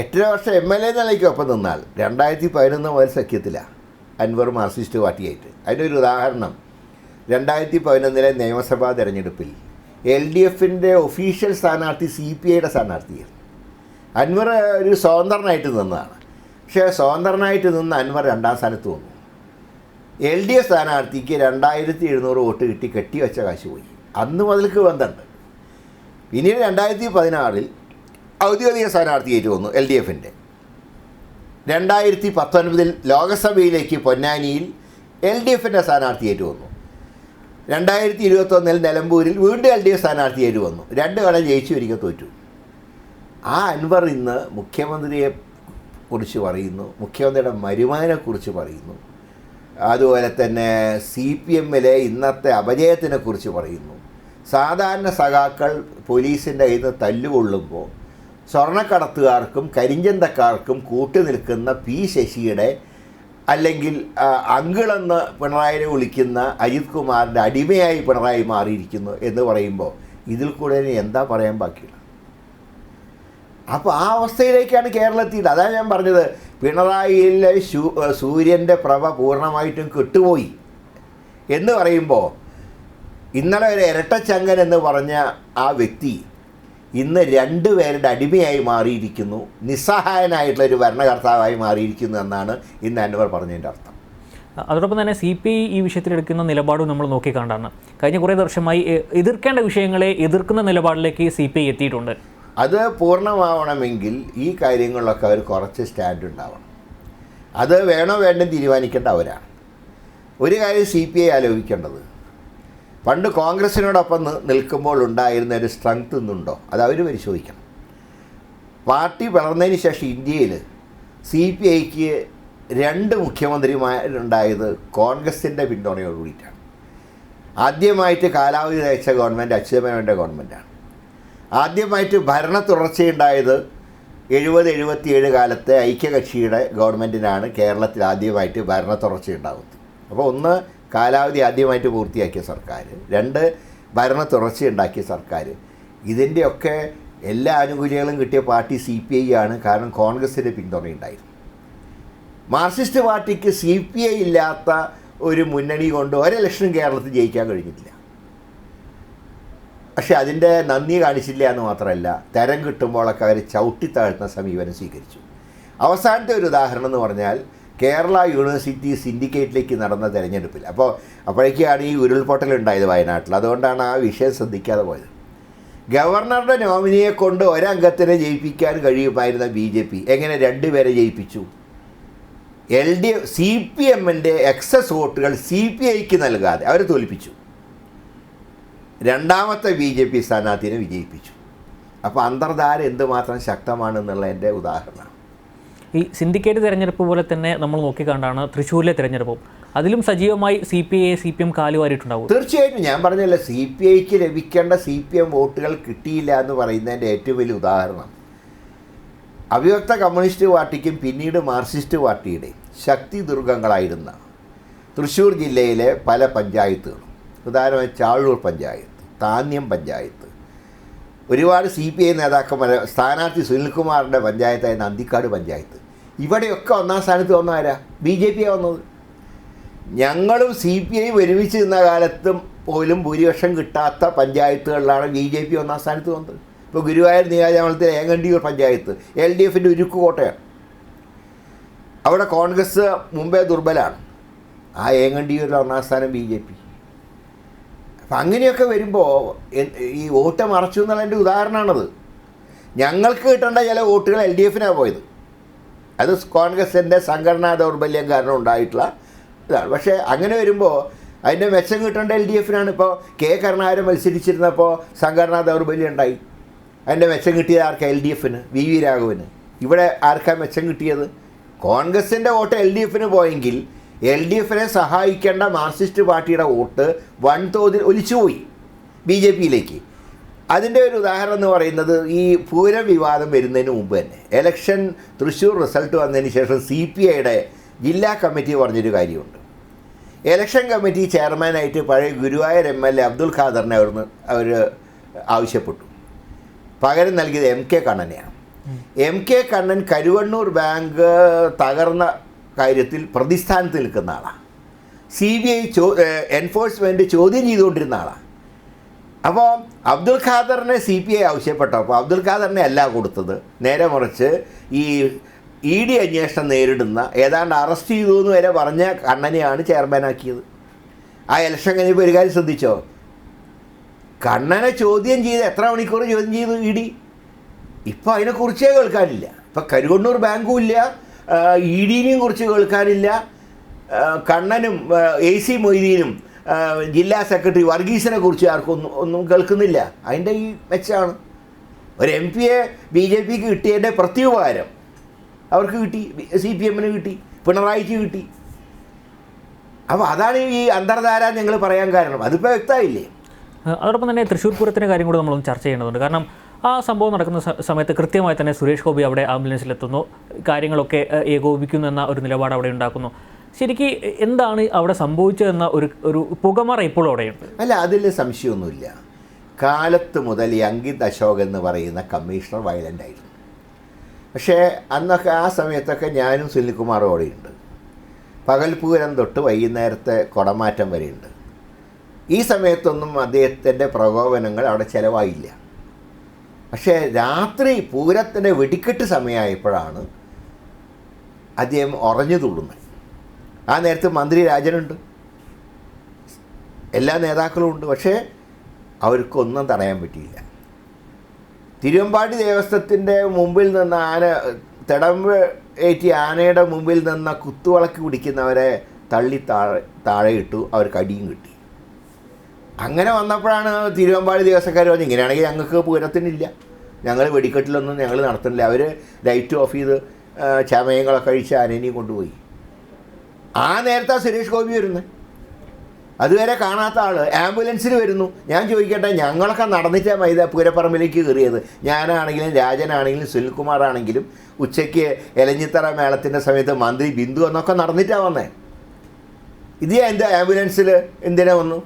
എട്ടര വർഷം എം എൽ എ നിലയ്ക്ക് ഒപ്പം നിന്നാൽ രണ്ടായിരത്തി പതിനൊന്ന് മുതൽ സഖ്യത്തിലാണ് അൻവർ മാർക്സിസ്റ്റ് പാർട്ടിയായിട്ട്. ഒരു ഉദാഹരണം രണ്ടായിരത്തി പതിനൊന്നിലെ നിയമസഭാ തെരഞ്ഞെടുപ്പിൽ എൽ ഡി എഫിന്റെ ഒഫീഷ്യൽ സ്ഥാനാർത്ഥി സി പി ഐയുടെ സ്ഥാനാർത്ഥിയായിരുന്നു. അൻവർ ഒരു സ്വതന്ത്രനായിട്ട് നിന്നതാണ്. പക്ഷേ സ്വതന്ത്രനായിട്ട് നിന്ന് അൻവർ രണ്ടാം സ്ഥാനത്ത് വന്നു. എൽ ഡി എഫ് സ്ഥാനാർത്ഥിക്ക് രണ്ടായിരത്തി എഴുന്നൂറ് വോട്ട് കിട്ടി കെട്ടിവെച്ച കാശ് പോയി. അന്ന് മുതൽക്ക് ബന്ധമുണ്ട്. പിന്നീട് രണ്ടായിരത്തി പതിനാറിൽ ഔദ്യോഗിക സ്ഥാനാർത്ഥിയായിട്ട് വന്നു എൽ ഡി എഫിന്റെ. രണ്ടായിരത്തി പത്തൊൻപതിൽ ലോകസഭയിലേക്ക് പൊന്നാനിയിൽ എൽ ഡി എഫിന്റെ സ്ഥാനാർത്ഥിയായിട്ട് വന്നു. രണ്ടായിരത്തി ഇരുപത്തൊന്നിൽ നിലമ്പൂരിൽ വീണ്ടും എൽ ഡി എഫ് സ്ഥാനാർത്ഥിയായിട്ട് വന്നു. രണ്ട് കള ജയിച്ചു ഒരിക്കൽ തോറ്റു. ആ അൻവർ ഇന്ന് മുഖ്യമന്ത്രിയെ കുറിച്ച് പറയുന്നു മുഖ്യമന്ത്രിയുടെ മരുമാനെക്കുറിച്ച് പറയുന്നു അതുപോലെ തന്നെ സി പി എമ്മിലെ ഇന്നത്തെ അപജയത്തിനെ കുറിച്ച് പറയുന്നു. സാധാരണ സഖാക്കൾ പോലീസിന്റെ കയ്യിൽ നിന്ന് തല്ലുകൊള്ളുമ്പോൾ സ്വർണക്കടത്തുകാർക്കും കരിഞ്ചന്തക്കാർക്കും കൂട്ടുനിൽക്കുന്ന പി ശശിയുടെ അല്ലെങ്കിൽ അങ്കിളെന്ന് പിണറായിനെ വിളിക്കുന്ന അജിത് കുമാറിന്റെ അടിമയായി പിണറായി മാറിയിരിക്കുന്നു എന്ന് പറയുമ്പോൾ ഇതിൽ കൂടെ എന്താ പറയാൻ ബാക്കിയുള്ളത്? അപ്പോൾ ആ അവസ്ഥയിലേക്കാണ് കേരളത്തിൽ അതാണ് ഞാൻ പറഞ്ഞത് പിണറായിയിലെ സൂര്യന്റെ പ്രഭ പൂർണമായിട്ടും കെട്ടുപോയി. എന്ന് പറയുമ്പോൾ ഇന്നലെ ഒരു ഇരട്ടച്ചങ്കൻ എന്ന് പറഞ്ഞ ആ വ്യക്തി ഇന്ന് രണ്ടു പേരുടെ അടിമയായി മാറിയിരിക്കുന്നു. നിസ്സഹായനായിട്ടുള്ള ഒരു ഭരണകർത്താവായി മാറിയിരിക്കുന്നു എന്നാണ് ഇന്ന് അൻവർ പറഞ്ഞതിന്റെ അർത്ഥം. അതോടൊപ്പം തന്നെ സി പി ഐ ഈ വിഷയത്തിലെടുക്കുന്ന നിലപാടും നമ്മൾ നോക്കിക്കാണ്ടാണ് കഴിഞ്ഞ കുറേ വർഷമായി എതിർക്കേണ്ട വിഷയങ്ങളെ എതിർക്കുന്ന നിലപാടിലേക്ക് സി പി ഐ എത്തിയിട്ടുണ്ട്. അത് പൂർണമാവണമെങ്കിൽ ഈ കാര്യങ്ങളിലൊക്കെ അവർ കുറച്ച് സ്റ്റാൻഡ് ഉണ്ടാവണം. അത് വേണോ വേണ്ടെന്ന് തീരുമാനിക്കേണ്ട അവരാണ്. ഒരു കാര്യം സി പി ഐ ആലോചിക്കേണ്ടത്. പണ്ട് കോൺഗ്രസിനോടൊപ്പം നിൽക്കുമ്പോൾ ഉണ്ടായിരുന്ന ഒരു സ്ട്രെങ്ത് ഇന്നുണ്ടോ? അത് അവർ പരിശോധിക്കണം. പാർട്ടി വളർന്നതിന് ശേഷം ഇന്ത്യയിൽ സി പി ഐക്ക് രണ്ട് മുഖ്യമന്ത്രിമാരുണ്ടായത് കോൺഗ്രസിന്റെ പിന്തുണയോട് കൂടിയിട്ടാണ് ആദ്യമായിട്ട് കാലാവധി തയ്ച്ച ഗവൺമെന്റ് അച്യുതമേനോന്റെ ഗവൺമെന്റാണ് ആദ്യമായിട്ട് ഭരണ തുടർച്ചയുണ്ടായത് എഴുപത് എഴുപത്തിയേഴ് കാലത്തെ ഐക്യകക്ഷിയുടെ ഗവൺമെന്റിനാണ് കേരളത്തിൽ ആദ്യമായിട്ട് ഭരണ തുടർച്ചയുണ്ടാകുന്നത്. അപ്പോൾ ഒന്ന് കാലാവധി ആദ്യമായിട്ട് പൂർത്തിയാക്കിയ സർക്കാർ രണ്ട് ഭരണ തുടർച്ചയുണ്ടാക്കിയ സർക്കാർ ഇതിന്റെയൊക്കെ എല്ലാ ആനുകൂല്യങ്ങളും കിട്ടിയ പാർട്ടി സി പി ഐ ആണ്. കാരണം കോൺഗ്രസിന്റെ പിന്തുണയുണ്ടായിരുന്നു. മാർക്സിസ്റ്റ് പാർട്ടിക്ക് സി പി ഐ ഇല്ലാത്ത ഒരു മുന്നണി കൊണ്ട് ഒരെലക്ഷനും കേരളത്തിൽ ജയിക്കാൻ കഴിഞ്ഞിട്ടില്ല. പക്ഷെ അതിന്റെ നന്ദി കാണിച്ചില്ല എന്ന് മാത്രമല്ല തരം കിട്ടുമ്പോഴൊക്കെ അവർ ചവിട്ടിത്താഴ്ത്തുന്ന സമീപനം സ്വീകരിച്ചു. അവസാനത്തെ ഒരു ഉദാഹരണം എന്ന് പറഞ്ഞാൽ കേരള യൂണിവേഴ്സിറ്റി സിൻഡിക്കേറ്റിലേക്ക് നടന്ന തിരഞ്ഞെടുപ്പിൽ. അപ്പോൾ അപ്പോഴേക്കാണ് ഈ ഉരുൾപൊട്ടൽ ഉണ്ടായത് വയനാട്ടിൽ. അതുകൊണ്ടാണ് ആ വിഷയം ശ്രദ്ധിക്കാതെ പോയത്. ഗവർണറുടെ നോമിനിയെ കൊണ്ട് ഒരംഗത്തിനെ ജയിപ്പിക്കാൻ കഴിയുമായിരുന്ന ബി ജെ പി എങ്ങനെ രണ്ടുപേരെ ജയിപ്പിച്ചു? L D F C P എമ്മിന്റെ എക്സസ് വോട്ടുകൾ സി പി ഐക്ക് നൽകാതെ അവരെ തോൽപ്പിച്ചു. രണ്ടാമത്തെ ബി ജെ പി സ്ഥാനാർത്ഥിനെ വിജയിപ്പിച്ചു. അപ്പോൾ അന്തർധാര എന്തുമാത്രം ശക്തമാണെന്നുള്ളതിന്റെ ഉദാഹരണം. ഈ സിൻഡിക്കേറ്റ് തിരഞ്ഞെടുപ്പ് പോലെ തന്നെ നമ്മൾ നോക്കിക്കണ്ടാണ് തൃശ്ശൂരിലെ തിരഞ്ഞെടുപ്പും. അതിലും സജീവമായി C P I C P M കാലുവാരിയിട്ടുണ്ടാവും. തീർച്ചയായിട്ടും ഞാൻ പറഞ്ഞല്ലോ സി പി ഐക്ക് ലഭിക്കേണ്ട സി പി എം വോട്ടുകൾ കിട്ടിയില്ല എന്ന് പറയുന്നതിന്റെ ഏറ്റവും വലിയ ഉദാഹരണം. അവിഭക്ത കമ്മ്യൂണിസ്റ്റ് പാർട്ടിക്കും പിന്നീട് മാർക്സിസ്റ്റ് പാർട്ടിയുടെ ശക്തി ദുർഗങ്ങളായിരുന്ന തൃശ്ശൂർ ജില്ലയിലെ പല പഞ്ചായത്തുകളും. ഉദാഹരണമായി ചാഴൂർ പഞ്ചായത്ത്. താന്യം പഞ്ചായത്ത്. ഒരുപാട് സി പി ഐ നേതാക്കന്മാർ സ്ഥാനാർത്ഥി സുനിൽകുമാറിന്റെ പഞ്ചായത്തായ നന്ദിക്കാട് പഞ്ചായത്ത്. ഇവിടെയൊക്കെ ഒന്നാം സ്ഥാനത്ത് വന്നവരാ? ബി ജെ പി വന്നത്. ഞങ്ങളും സി പി ഐ ഒരുമിച്ച് നിന്ന കാലത്തും പോലും ഭൂരിപക്ഷം കിട്ടാത്ത പഞ്ചായത്തുകളിലാണ് ബി ജെ പി ഒന്നാം സ്ഥാനത്ത് വന്നത്. ഇപ്പോൾ ഗുരുവായൂർ നിയോജകമണ്ഡലത്തിലെ ഏങ്ങണ്ടിയൂർ പഞ്ചായത്ത് എൽ ഡി എഫിന്റെ ഉരുക്ക് കോട്ടയാണ് അവിടെ കോൺഗ്രസ് മുമ്പേ ദുർബലാണ്. ആ ഏങ്ങണ്ടിയൂരിലെ ഒന്നാം സ്ഥാനം ബി ജെ പി. അപ്പം അങ്ങനെയൊക്കെ വരുമ്പോൾ ഈ വോട്ട് മറച്ചു എന്നുള്ളതിന്റെ ഉദാഹരണമാണത്. ഞങ്ങൾക്ക് കിട്ടേണ്ട ചില വോട്ടുകൾ എൽ ഡി എഫിനാണ് പോയത്. അത് കോൺഗ്രസിന്റെ സംഘടനാ ദൗർബല്യം കാരണം ഉണ്ടായിട്ടുള്ള ഇതാണ്. പക്ഷേ അങ്ങനെ വരുമ്പോൾ അതിന്റെ മെച്ചം കിട്ടേണ്ട എൽ ഡി എഫിനാണ്. ഇപ്പോൾ കെ കരുണാകരൻ മത്സരിച്ചിരുന്നപ്പോൾ സംഘടനാ ദൗർബല്യം ഉണ്ടായി. അതിന്റെ മെച്ചം കിട്ടിയത് ആർക്കാ? എൽ ഡി എഫിന്. വി വി രാഘവന്. ഇവിടെ ആർക്കാ മെച്ചം കിട്ടിയത്? കോൺഗ്രസിന്റെ വോട്ട് എൽ ഡി എഫിന് പോയെങ്കിൽ എൽ ഡി എഫിനെ സഹായിക്കേണ്ട മാർക്സിസ്റ്റ് പാർട്ടിയുടെ വോട്ട് വൻതോതിൽ ഒലിച്ചുപോയി ബി ജെ പിയിലേക്ക്. അതിന്റെ ഒരു ഉദാഹരണം എന്ന് പറയുന്നത് ഈ പൂരം വിവാദം വരുന്നതിന് മുമ്പ് തന്നെ. എലക്ഷൻ തൃശ്ശൂർ റിസൾട്ട് വന്നതിന് ശേഷം സി പി ഐയുടെ ജില്ലാ കമ്മിറ്റി പറഞ്ഞൊരു കാര്യമുണ്ട്. എലക്ഷൻ കമ്മിറ്റി ചെയർമാനായിട്ട് പഴയ Guruvayur M L A Abdul ഖാദറിനെ അവർ അവർ ആവശ്യപ്പെട്ടു. പകരം നൽകിയത് M K കണ്ണനെയാണ്. M K Kannan Karuvannur bank തകർന്ന കാര്യത്തിൽ പ്രതിസ്ഥാനത്ത് നിൽക്കുന്ന ആളാണ് സി ബി ഐ ചോ എൻഫോഴ്സ്മെന്റ് ചോദ്യം ചെയ്തുകൊണ്ടിരുന്ന ആളാണ് അപ്പോൾ അബ്ദുൽ ഖാദറിനെ സി പി ഐ ആവശ്യപ്പെട്ടു. അപ്പോൾ അബ്ദുൽ ഖാദറിനെ അല്ല കൊടുത്തത്. നേരെ മറിച്ച് ഈ ഇ ഡി അന്വേഷണം നേരിടുന്ന ഏതാണ്ട് അറസ്റ്റ് ചെയ്തു എന്ന് വരെ പറഞ്ഞ കണ്ണനെയാണ് ചെയർമാനാക്കിയത് ആ ഇലക്ഷൻ കഴിഞ്ഞപ്പോൾ ഒരു കാര്യം ശ്രദ്ധിച്ചോ? കണ്ണനെ ചോദ്യം ചെയ്ത് എത്ര മണിക്കൂർ ചോദ്യം ചെയ്തു ഇ ഡി ഇപ്പോൾ അതിനെക്കുറിച്ചേ കേൾക്കാനില്ല. ഇപ്പം കരുവണ്ണൂർ ബാങ്കും ഇല്ല. ഇ ഡിനെയും കുറിച്ച് കേൾക്കാനില്ല. കണ്ണനും എ സി മൊയ്തീനും ജില്ലാ സെക്രട്ടറി വർഗീസിനെ കുറിച്ച് ആർക്കും ഒന്നും കേൾക്കുന്നില്ല. അതിന്റെ ഈ മെച്ചാണ്. ഒരു എം പിയെ ബി ജെ പിക്ക് കിട്ടിയതിന്റെ പ്രത്യുപകാരം. അവർക്ക് കിട്ടി. സി പി എമ്മിന് കിട്ടി. പിണറായിക്ക് കിട്ടി. അപ്പോൾ അതാണ് ഈ അന്തർധാര ഞങ്ങൾ പറയാൻ കാരണം. അതിപ്പോൾ വ്യക്തമായില്ലേ? അതോടൊപ്പം തന്നെ തൃശ്ശൂർ പൂരത്തിന്റെ കാര്യം കൂടെ നമ്മളൊന്ന് ചർച്ച ചെയ്യേണ്ടതുണ്ട്. കാരണം ആ സംഭവം നടക്കുന്ന സമയത്ത് കൃത്യമായി തന്നെ സുരേഷ് ഗോപി അവിടെ ആംബുലൻസിലെത്തുന്നു. കാര്യങ്ങളൊക്കെ ഏകോപിക്കുന്നു എന്ന ഒരു നിലപാട് അവിടെ ഉണ്ടാക്കുന്നു. ശരിക്ക് എന്താണ് അവിടെ സംഭവിച്ചതെന്ന ഒരു ഒരു പുകമറ ഇപ്പോഴും അവിടെയുണ്ട്? അല്ല അതിൽ സംശയമൊന്നുമില്ല. കാലത്ത് മുതൽ ഈ അങ്കിത് അശോക് എന്ന് പറയുന്ന കമ്മീഷണർ വയലന്റ് ആയിരുന്നു. പക്ഷേ അന്നൊക്കെ ആ സമയത്തൊക്കെ ഞാനും സുനിൽകുമാറും അവിടെയുണ്ട്. പകൽപൂരം തൊട്ട് വൈകുന്നേരത്തെ കുടമാറ്റം വരെയുണ്ട്. ഈ സമയത്തൊന്നും അദ്ദേഹത്തിന്റെ പ്രകോപനങ്ങൾ അവിടെ ചിലവായില്ല. പക്ഷേ രാത്രി പൂരത്തിന്റെ വെടിക്കെട്ട് സമയമായപ്പോഴാണ് അദ്ദേഹം ഉറഞ്ഞു തുള്ളുന്നത്. ആ നേരത്ത് മന്ത്രി രാജനുണ്ട്. എല്ലാ നേതാക്കളും ഉണ്ട്. പക്ഷേ അവർക്കൊന്നും തടയാൻ പറ്റിയില്ല. തിരുവമ്പാടി ദേവസ്ഥത്തിന്റെ മുമ്പിൽ നിന്ന് ആന തിടമ്പ് ഏറ്റി ആനയുടെ മുമ്പിൽ നിന്ന് കുത്തുവിളക്ക് പിടിക്കുന്നവരെ തള്ളി താഴെ താഴെ ഇട്ടു അവർക്ക് അടിയും കിട്ടി. അങ്ങനെ വന്നപ്പോഴാണ് തിരുവമ്പാടി ദിവസക്കാർ പറഞ്ഞു ഇങ്ങനെയാണെങ്കിൽ ഞങ്ങൾക്ക് പൂരത്തിനില്ല. ഞങ്ങൾ വെടിക്കെട്ടിലൊന്നും ഞങ്ങൾ നടത്തുന്നില്ല. അവർ ലൈറ്റ് ഓഫ് ചെയ്ത് ചമയങ്ങളൊക്കെ കഴിച്ച് ആനേനെയും കൊണ്ടുപോയി. ആ നേരത്തെ സുരേഷ് ഗോപി വരുന്നത് അതുവരെ കാണാത്ത ആൾ ആംബുലൻസിൽ വരുന്നു. ഞാൻ ചോദിക്കട്ടെ ഞങ്ങളൊക്കെ നടന്നിട്ടാണ് മൈത പൂരപ്പറമ്പിലേക്ക് കയറിയത്? ഞാനാണെങ്കിലും രാജനാണെങ്കിലും സുനിൽകുമാറാണെങ്കിലും ഉച്ചയ്ക്ക് എലഞ്ഞിത്തറ മേളത്തിന്റെ സമയത്ത് മന്ത്രി ബിന്ദു എന്നൊക്കെ നടന്നിട്ടാണ് വന്നേ. ഇത് എന്താ ആംബുലൻസിൽ എന്തിനാ വന്നു?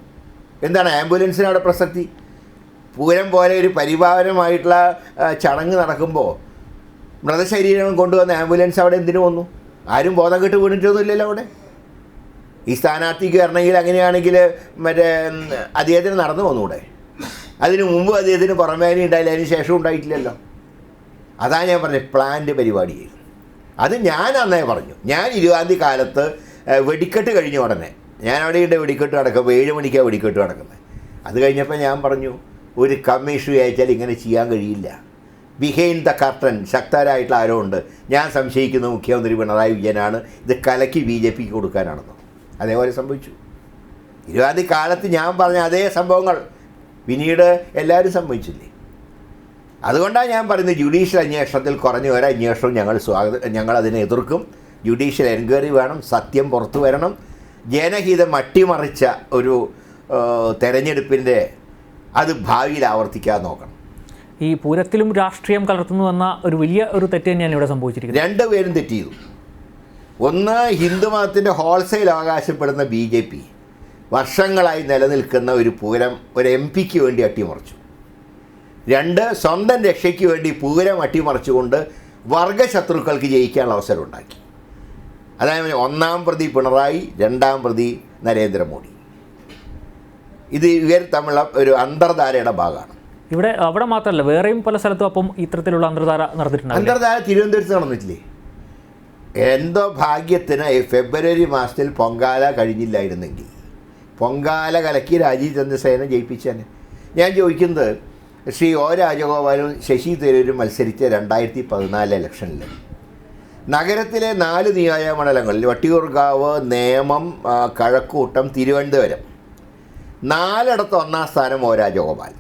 എന്താണ് ആംബുലൻസിന് അവിടെ പ്രസക്തി? പൂരം പോലെ ഒരു പരിപാലനമായിട്ടുള്ള ചടങ്ങ് നടക്കുമ്പോൾ മൃതശരീരം കൊണ്ടുവന്ന ആംബുലൻസ് അവിടെ എന്തിനു വന്നു? ആരും ബോധം കെട്ട് വീണിട്ടൊന്നുമില്ലല്ലോ അവിടെ. ഈ സ്ഥാനാർത്ഥിക്ക് വരണമെങ്കിൽ അങ്ങനെയാണെങ്കിൽ മറ്റേ അദ്ദേഹത്തിന് നടന്നു വന്നുകൂടെ അതിനു മുമ്പ് അദ്ദേഹത്തിന് പുറമേനി ഉണ്ടായില്ല അതിന് ശേഷം ഉണ്ടായിട്ടില്ലല്ലോ. അതാണ് ഞാൻ പറഞ്ഞത് പ്ലാന്റ് പരിപാടി. അത് ഞാൻ അന്നേ പറഞ്ഞു. ഞാൻ ഇരുപതാം തീയതി കാലത്ത് വെടിക്കെട്ട് കഴിഞ്ഞ ഉടനെ ഞാൻ ഇവിടെ വെടിക്കെട്ട് നടക്കുമ്പോൾ ഏഴ് മണിക്കാണ് വെടിക്കെട്ട് നടക്കുന്നത് അത് കഴിഞ്ഞപ്പോൾ ഞാൻ പറഞ്ഞു ഒരു കമ്മീഷൻ അയച്ചാൽ ഇങ്ങനെ ചെയ്യാൻ കഴിയില്ല. ബിഹൈൻഡ് ദ കർട്ടൻ ശക്തരായിട്ടുള്ള ആരോ ഉണ്ട്. ഞാൻ സംശയിക്കുന്ന മുഖ്യമന്ത്രി പിണറായി വിജയനാണ്. ഇത് കലക്കി ബി ജെ പിക്ക് കൊടുക്കാനാണെന്ന്. അതേപോലെ സംഭവിച്ചു. ഇരുപതാം കാലത്ത് ഞാൻ പറഞ്ഞ അതേ സംഭവങ്ങൾ പിന്നീട് എല്ലാവരും സംഭവിച്ചില്ലേ? അതുകൊണ്ടാണ് ഞാൻ പറയുന്നത് ജുഡീഷ്യൽ അന്വേഷണത്തിൽ കുറഞ്ഞ ഒരു അന്വേഷണവും ഞങ്ങൾ സ്വാഗതം ഞങ്ങൾ അതിനെ എതിർക്കും. ജുഡീഷ്യൽ എൻക്വയറി വേണം സത്യം പുറത്തു വരണം. ജനഹിതം അട്ടിമറിച്ച ഒരു തെരഞ്ഞെടുപ്പിന്റെ അത് ഭാവിയിൽ ആവർത്തിക്കാതെ നോക്കണം. ഈ പൂരത്തിലും രാഷ്ട്രീയം കലർത്തുന്നു എന്ന ഒരു വലിയ ഒരു തെറ്റ് തന്നെയാണ് ഇവിടെ സംഭവിച്ചിരിക്കുന്നത്. രണ്ടുപേരും തെറ്റ് ചെയ്തു. ഒന്ന് ഹിന്ദുമതത്തിന്റെ ഹോൾസെയിൽ അവകാശപ്പെടുന്ന ബി ജെ പി വർഷങ്ങളായി നിലനിൽക്കുന്ന ഒരു പൂരം ഒരു എം പിക്ക് വേണ്ടി അട്ടിമറിച്ചു. രണ്ട് സ്വന്തം രക്ഷയ്ക്ക് വേണ്ടി പൂരം അട്ടിമറിച്ചുകൊണ്ട് വർഗശത്രുക്കൾക്ക് ജയിക്കാനുള്ള അവസരം ഉണ്ടാക്കി. അതായത് ഒന്നാം പ്രതി പിണറായി രണ്ടാം പ്രതി നരേന്ദ്രമോദി. ഇത് ഇവർ തമ്മിലുള്ള ഒരു അന്തർധാരയുടെ ഭാഗമാണ്. ഇവിടെ അവിടെ മാത്രമല്ല വേറെയും പല സ്ഥലത്തും അപ്പം ഇത്തരത്തിലുള്ള അന്തർധാര നടന്നിട്ടുണ്ട് അന്തർധാര തിരുവനന്തപുരത്ത് നടന്നിട്ടില്ലേ? എന്തോ ഭാഗ്യത്തിന് ഈ ഫെബ്രുവരി മാസത്തിൽ പൊങ്കാല കഴിഞ്ഞില്ലായിരുന്നെങ്കിൽ. പൊങ്കാല കലക്കി രാജീവ് ചന്ദ്രസേന ജയിപ്പിച്ചേനെ. ഞാൻ ചോദിക്കുന്നത് ശ്രീ ഒ രാജഗോപാലും ശശി തരൂരും മത്സരിച്ച രണ്ടായിരത്തി പതിനാല് ഇലക്ഷനിൽ നഗരത്തിലെ നാല് നിയോജകമണ്ഡലങ്ങളിൽ വട്ടിയൂർക്കാവ് നേമം കഴക്കൂട്ടം തിരുവനന്തപുരം. നാലിടത്ത് ഒന്നാം സ്ഥാനം ഒ രാജഗോപാൽ.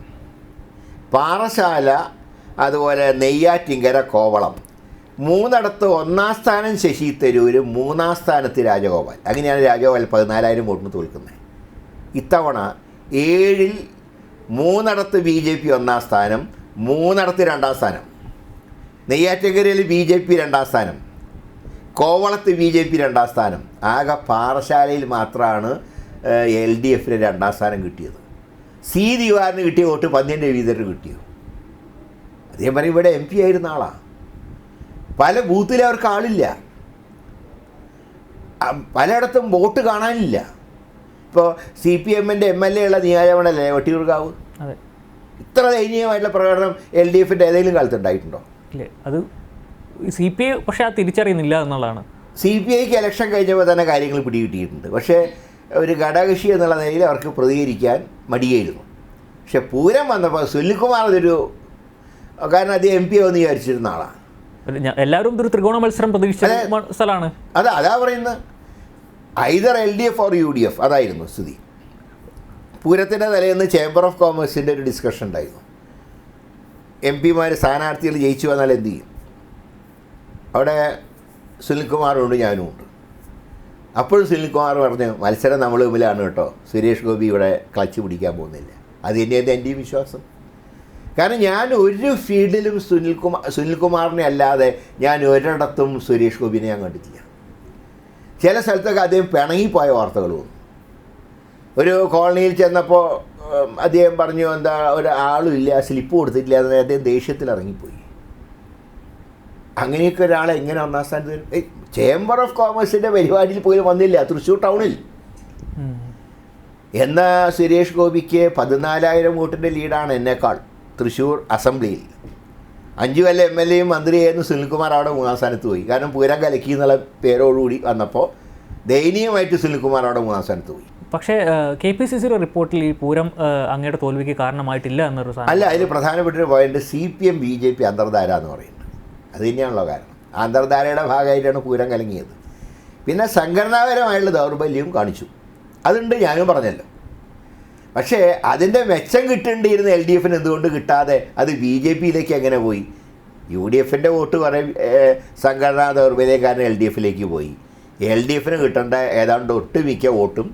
പാറശാല അതുപോലെ നെയ്യാറ്റിങ്കര കോവളം. മൂന്നിടത്ത് ഒന്നാം സ്ഥാനം ശശി തരൂര് മൂന്നാം സ്ഥാനത്ത് രാജഗോപാൽ. അങ്ങനെയാണ് രാജഗോപാൽ പതിനാലായിരം വോട്ടിന് തോൽക്കുന്നത്. ഇത്തവണ ഏഴിൽ മൂന്നിടത്ത് ബി ജെ പി ഒന്നാം സ്ഥാനം മൂന്നിടത്ത് രണ്ടാം സ്ഥാനം. നെയ്യാറ്റിങ്കരയിൽ ബി ജെ പി രണ്ടാം സ്ഥാനം. കോവളത്ത് ബി ജെ പി രണ്ടാം സ്ഥാനം. ആകെ പാറശാലയിൽ മാത്രമാണ് എൽ ഡി എഫിന് രണ്ടാം സ്ഥാനം കിട്ടിയത്. സി ദിവാറിന് കിട്ടിയ വോട്ട് പന്ന്യൻ രവീന്ദ്രന് കിട്ടിയോ? അദ്ദേഹം പറയും ഇവിടെ എം പി ആയിരുന്ന ആളാണ് പല ബൂത്തിലും അവർക്ക് ആളില്ല. പലയിടത്തും വോട്ട് കാണാനില്ല. ഇപ്പോൾ സി പി എമ്മിന്റെ എം എൽ എ ഉള്ള നിയായമാണല്ലേ വട്ടിയൂർക്കാവ്? ഇത്ര ദയനീയമായിട്ടുള്ള പ്രകടനം എൽ ഡി എഫിന്റെ ഏതെങ്കിലും കാലത്ത് ഉണ്ടായിട്ടുണ്ടോ? ഇല്ലേ അത് സി പി ഐ പക്ഷേ ആ തിരിച്ചറിയുന്നില്ല എന്നുള്ളതാണ്. സി പി ഐക്ക് ഇലക്ഷൻ കഴിഞ്ഞപ്പോൾ തന്നെ കാര്യങ്ങൾ പിടികിട്ടിയിട്ടുണ്ട്. പക്ഷേ ഒരു ഘടകകക്ഷി എന്നുള്ള നിലയിൽ അവർക്ക് പ്രതികരിക്കാൻ മടിയായിരുന്നു. പക്ഷെ പൂരം വന്നപ്പോൾ സുനിൽകുമാർ അതൊരു കാരണം അദ്ദേഹം എം പി ആവുമെന്ന് വിചാരിച്ചിരുന്ന ആളാണ്. എല്ലാവരും ഒരു ത്രികോണ മത്സരം പ്രതീക്ഷിച്ച സ്ഥലമാണ്. അതാ അതാ പറയുന്നത്. Either L D F or U D F അതായിരുന്നു സ്ഥിതി. പൂരത്തിന്റെ തലേന്ന് ചേംബർ ഓഫ് കോമേഴ്സിന്റെ ഒരു ഡിസ്കഷൻ ഉണ്ടായിരുന്നു. എം പിമാർ സ്ഥാനാർത്ഥികൾ ജയിച്ചു വന്നാൽ എന്ത് ചെയ്യും? അവിടെ സുനിൽകുമാറുണ്ട് ഞാനും ഉണ്ട്. അപ്പോഴും സുനിൽകുമാർ പറഞ്ഞു മത്സരം നമ്മൾ തമ്മിലാണ് കേട്ടോ. സുരേഷ് ഗോപി ഇവിടെ ക്ലച്ച് പിടിക്കാൻ പോകുന്നില്ല. അത് തന്നെയായിരുന്നു എന്റെയും വിശ്വാസം. കാരണം ഞാൻ ഒരു ഫീൽഡിലും സുനിൽകുമാർ സുനിൽകുമാറിനെ അല്ലാതെ ഞാൻ ഒരിടത്തും സുരേഷ് ഗോപിനെ ഞാൻ കണ്ടിട്ടില്ല. ചില സ്ഥലത്തൊക്കെ അദ്ദേഹം പിണങ്ങിപ്പോയ വാർത്തകൾ വന്നു. ഒരു കോളനിയിൽ ചെന്നപ്പോൾ അദ്ദേഹം പറഞ്ഞു എന്താ ഒരാളും ഇല്ല സ്ലിപ്പ് കൊടുത്തിട്ടില്ല അദ്ദേഹം ദേഷ്യത്തിൽ ഇറങ്ങിപ്പോയി. അങ്ങനെയൊക്കെ ഒരാളെ എങ്ങനെ ഒന്നാം സ്ഥാനത്ത് വരും? ചേംബർ ഓഫ് കോമേഴ്സിന്റെ പരിപാടിയിൽ പോലും വന്നില്ല തൃശ്ശൂർ ടൗണിൽ. എന്ന സുരേഷ് ഗോപിക്ക് പതിനാലായിരം വോട്ടിന്റെ ലീഡാണ് എന്നേക്കാൾ തൃശ്ശൂർ അസംബ്ലിയിൽ അഞ്ചു കൊല്ലം എം എൽ എയും മന്ത്രിയായിരുന്നു സുനിൽകുമാർ അവിടെ മൂന്നാം സ്ഥാനത്ത് പോയി. കാരണം പൂരം കലക്കി എന്നുള്ള പേരോടുകൂടി വന്നപ്പോൾ ദയനീയമായിട്ട് സുനിൽകുമാർ അവിടെ മൂന്നാം സ്ഥാനത്ത് പോയി. പക്ഷേ കെ പി സി സിയുടെ റിപ്പോർട്ടിൽ ഈ പൂരം അങ്ങയുടെ തോൽവിക്ക് കാരണമായിട്ടില്ല എന്നൊരു അല്ല അതിൽ പ്രധാനപ്പെട്ട ഒരു point C P M B J P അന്തർധാര എന്ന് പറയുന്നത് അത് തന്നെയാണല്ലോ കാരണം. ആന്തർധാരയുടെ ഭാഗമായിട്ടാണ് പൂരം കലങ്ങിയത്. പിന്നെ സംഘടനാപരമായുള്ള ദൗർബല്യവും കാണിച്ചു. അതുണ്ട് ഞാനും പറഞ്ഞല്ലോ. പക്ഷേ അതിന്റെ മെച്ചം കിട്ടേണ്ടിയിരുന്ന എൽ ഡി എഫിന് എന്തുകൊണ്ട് കിട്ടാതെ അത് ബി ജെ പിയിലേക്ക് എങ്ങനെ പോയി? യു ഡി എഫിന്റെ വോട്ട് കുറേ സംഘടനാ ദൗർബല്യം കാരണം എൽ ഡി എഫിലേക്ക് പോയി. എൽ ഡി എഫിന് കിട്ടേണ്ട ഏതാണ്ട് ഒട്ടുമിക്ക വോട്ടും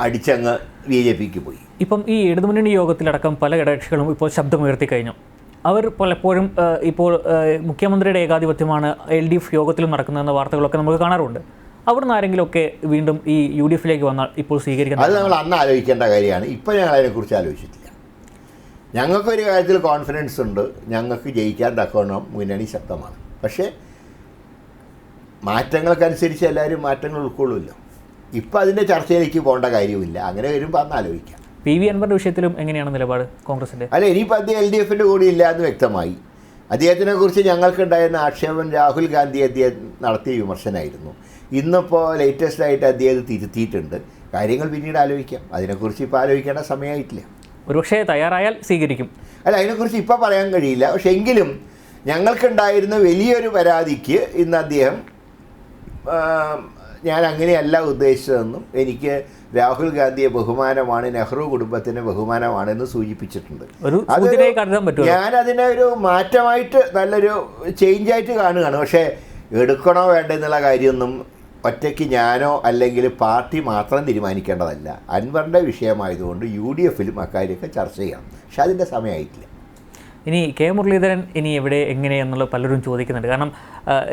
അടിച്ചങ്ങ് ബി ജെ പിക്ക് പോയി. ഇപ്പം ഈ ഇടതുമുന്നണി യോഗത്തിലടക്കം പല ഇടകക്ഷികളും ഇപ്പോൾ ശബ്ദമുയർത്തി കഴിഞ്ഞു അവർ പലപ്പോഴും ഇപ്പോൾ മുഖ്യമന്ത്രിയുടെ ഏകാധിപത്യമാണ് എൽ ഡി എഫ് യോഗത്തിലും നടക്കുന്നതെന്ന വാർത്തകളൊക്കെ നമുക്ക് കാണാറുണ്ട്. അവിടുന്ന് ആരെങ്കിലുമൊക്കെ വീണ്ടും ഈ യു ഡി എഫിലേക്ക് വന്നാൽ ഇപ്പോൾ സ്വീകരിക്കുന്നത് അത് നമ്മൾ അന്ന് ആലോചിക്കേണ്ട കാര്യമാണ്. ഇപ്പോൾ ഞങ്ങൾ അതിനെക്കുറിച്ച് ആലോചിച്ചിട്ടില്ല. ഞങ്ങൾക്കൊരു കാര്യത്തിൽ കോൺഫിഡൻസ് ഉണ്ട്. ഞങ്ങൾക്ക് ജയിക്കാൻ തക്കവണ്ണം മുന്നണി ശക്തമാണ്. പക്ഷേ മാറ്റങ്ങൾക്കനുസരിച്ച് എല്ലാവരും മാറ്റങ്ങൾ ഉൾക്കൊള്ളുമല്ലോ. ഇപ്പം അതിന്റെ ചർച്ചയിലേക്ക് പോകേണ്ട കാര്യമില്ല അങ്ങനെ വരുമ്പോൾ അന്ന് ആലോചിക്കാം. പി വി അൻവറിന്റെ വിഷയത്തിലും എങ്ങനെയാണ് നിലപാട് കോൺഗ്രസിന്റെ? അല്ല ഇനിയിപ്പോൾ അദ്ദേഹം എൽ ഡി എഫിന്റെ കൂടെ ഇല്ല എന്ന് വ്യക്തമായി. അദ്ദേഹത്തിനെ കുറിച്ച് ഞങ്ങൾക്കുണ്ടായിരുന്ന ആക്ഷേപം രാഹുൽ ഗാന്ധി അദ്ദേഹം നടത്തിയ വിമർശനമായിരുന്നു ഇന്നിപ്പോൾ ലേറ്റസ്റ്റ് ആയിട്ട് അദ്ദേഹം തിരുത്തിയിട്ടുണ്ട്. കാര്യങ്ങൾ പിന്നീട് ആലോചിക്കാം. അതിനെക്കുറിച്ച് ഇപ്പോൾ ആലോചിക്കേണ്ട സമയമായിട്ടില്ല. ഒരുപക്ഷേ തയ്യാറായാൽ സ്വീകരിക്കും. അല്ല അതിനെക്കുറിച്ച് ഇപ്പോൾ പറയാൻ കഴിയില്ല. പക്ഷേ എങ്കിലും ഞങ്ങൾക്കുണ്ടായിരുന്ന വലിയൊരു പരാതിക്ക് ഇന്ന് അദ്ദേഹം ഞാൻ അങ്ങനെയല്ല ഉദ്ദേശിച്ചതെന്നും എനിക്ക് രാഹുൽ ഗാന്ധിയെ ബഹുമാനമാണ് നെഹ്റു കുടുംബത്തിന് ബഹുമാനമാണെന്ന് സൂചിപ്പിച്ചിട്ടുണ്ട്. കരുതാൻ ഞാൻ അതിനെ ഒരു മാറ്റമായിട്ട് നല്ലൊരു ചേഞ്ചായിട്ട് കാണുകയാണ്. പക്ഷേ എടുക്കണോ വേണ്ട എന്നുള്ള കാര്യമൊന്നും ഒറ്റയ്ക്ക് ഞാനോ അല്ലെങ്കിൽ പാർട്ടി മാത്രം തീരുമാനിക്കേണ്ടതല്ല. അൻവറിന്റെ വിഷയമായതുകൊണ്ട് യു ഡി എഫിലും അക്കാര്യമൊക്കെ ചർച്ച ചെയ്യണം പക്ഷെ അതിന്റെ സമയമായിട്ടില്ല. ഇനി കെ മുരളീധരൻ ഇനി എവിടെ എങ്ങനെയെന്നുള്ള പലരും ചോദിക്കുന്നുണ്ട്. കാരണം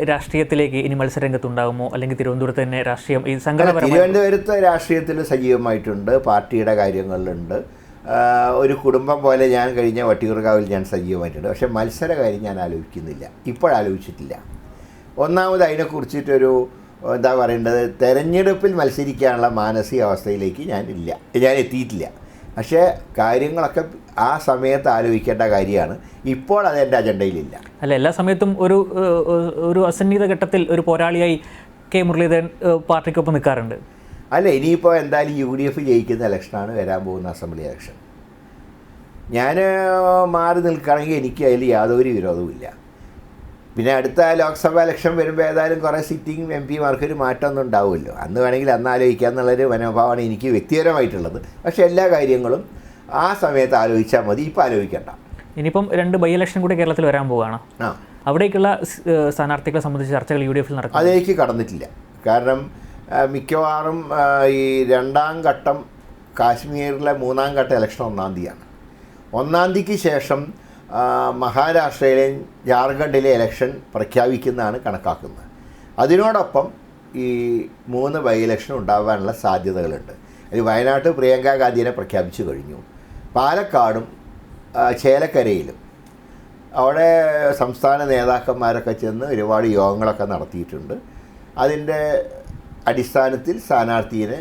രാഷ്ട്രീയത്തിലേക്ക് ഇനി മത്സരരംഗത്തുണ്ടാകുമോ അല്ലെങ്കിൽ തിരുവനന്തപുരത്ത് തന്നെ രാഷ്ട്രീയം ഈ സംഘടന തിരുവനന്തപുരത്ത് രാഷ്ട്രീയത്തിൽ സജീവമായിട്ടുണ്ട് പാർട്ടിയുടെ കാര്യങ്ങളിലുണ്ട്. ഒരു കുടുംബം പോലെ ഞാൻ കഴിഞ്ഞ വട്ടിയൂർക്കാവിൽ ഞാൻ സജീവമായിട്ടുണ്ട്. പക്ഷേ മത്സര കാര്യം ഞാൻ ആലോചിക്കുന്നില്ല. ഇപ്പോഴാലോചിച്ചിട്ടില്ല ഒന്നാമത് അതിനെക്കുറിച്ചിട്ടൊരു എന്താ പറയേണ്ടത് തെരഞ്ഞെടുപ്പിൽ മത്സരിക്കാനുള്ള മാനസികാവസ്ഥയിലേക്ക് ഞാൻ ഇല്ല. ഞാൻ എത്തിയിട്ടില്ല. പക്ഷേ കാര്യങ്ങളൊക്കെ ആ സമയത്ത് ആലോചിക്കേണ്ട കാര്യമാണ്. ഇപ്പോൾ അത് എന്റെ അജണ്ടയിലില്ല. അല്ല എല്ലാ സമയത്തും ഒരു ഒരു അസന്നിധ ഘട്ടത്തിൽ ഒരു പോരാളിയായി കെ മുരളീധരൻ പാർട്ടിക്കൊപ്പം നിൽക്കാറുണ്ട്. അല്ല ഇനിയിപ്പോൾ എന്തായാലും യു ഡി എഫ് ജയിക്കുന്ന ഇലക്ഷനാണ് വരാൻ പോകുന്ന അസംബ്ലി ഇലക്ഷൻ. ഞാൻ മാറി നിൽക്കുകയാണെങ്കിൽ എനിക്ക് അതിൽ യാതൊരു വിരോധവുമില്ല. പിന്നെ അടുത്ത ലോക്സഭാ ഇലക്ഷൻ വരുമ്പോൾ ഏതായാലും കുറേ സിറ്റിംഗ് എം പിമാർക്കൊരു മാറ്റമൊന്നും ഉണ്ടാവുമല്ലോ അന്ന് വേണമെങ്കിൽ അന്ന് ആലോചിക്കുക എന്നുള്ളൊരു മനോഭാവമാണ് എനിക്ക് വ്യക്തിപരമായിട്ടുള്ളത്. പക്ഷേ എല്ലാ കാര്യങ്ങളും ആ സമയത്ത് ആലോചിച്ചാൽ മതി ഇപ്പോൾ ആലോചിക്കണ്ട. ഇനിയിപ്പം രണ്ട് ബൈ ഇലക്ഷൻ കൂടി കേരളത്തിൽ വരാൻ പോവുകയാണ്. ആ. അവിടേക്കുള്ള സ്ഥാനാർത്ഥികളെ സംബന്ധിച്ച് ചർച്ചകൾ യു ഡി എഫിൽ നടക്കും അതിലേക്ക് കടന്നിട്ടില്ല. കാരണം മിക്കവാറും ഈ രണ്ടാം ഘട്ടം കാശ്മീരിലെ മൂന്നാം ഘട്ട ഇലക്ഷൻ ഒന്നാം തീയതിയാണ്. ഒന്നാം തീയതിക്ക് ശേഷം മഹാരാഷ്ട്രയിലെയും ജാർഖണ്ഡിലെ ഇലക്ഷൻ പ്രഖ്യാപിക്കുന്നതാണ് കണക്കാക്കുന്നത്. അതിനോടൊപ്പം ഈ മൂന്ന് ബൈ ഇലക്ഷൻ ഉണ്ടാകാനുള്ള സാധ്യതകളുണ്ട്. അതിൽ വയനാട്ട് പ്രിയങ്ക ഗാന്ധിനെ പ്രഖ്യാപിച്ചു കഴിഞ്ഞു. പാലക്കാടും ചേലക്കരയിലും. അവിടെ സംസ്ഥാന നേതാക്കന്മാരൊക്കെ ചെന്ന് ഒരുപാട് യോഗങ്ങളൊക്കെ നടത്തിയിട്ടുണ്ട്. അതിന്റെ അടിസ്ഥാനത്തിൽ സ്ഥാനാർത്ഥിയെ